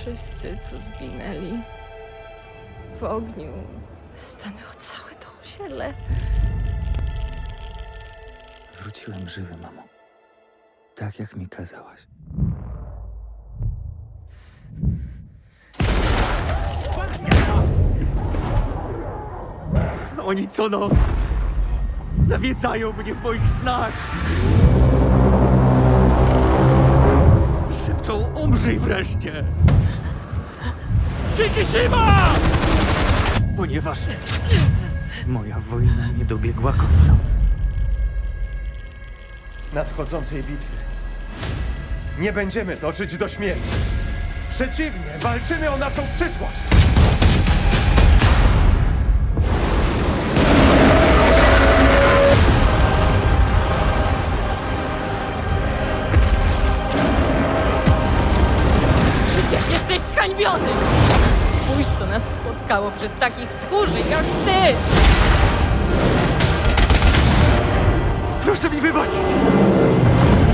Wszyscy tu zginęli. W ogniu stanęło całe to osiedle. Wróciłem żywy, mamo. Tak jak mi kazałaś. Oni co noc nawiedzają mnie w moich snach. Umrzyj wreszcie! Shikishima! Ponieważ moja wojna nie dobiegła końca. nadchodzącej bitwy. Nie będziemy toczyć do śmierci. Przeciwnie, walczymy o naszą przyszłość. Przecież jesteś zhańbiony! Spójrz, co nas spotkało przez takich tchórzy jak ty! Proszę mi wybaczyć!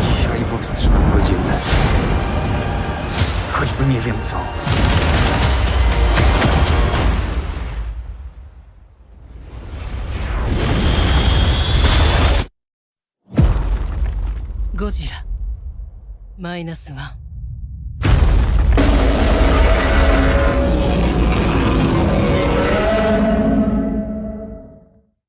Dzisiaj powstrzymam godzinę. Choćby nie wiem co.ゴジラマイナスワン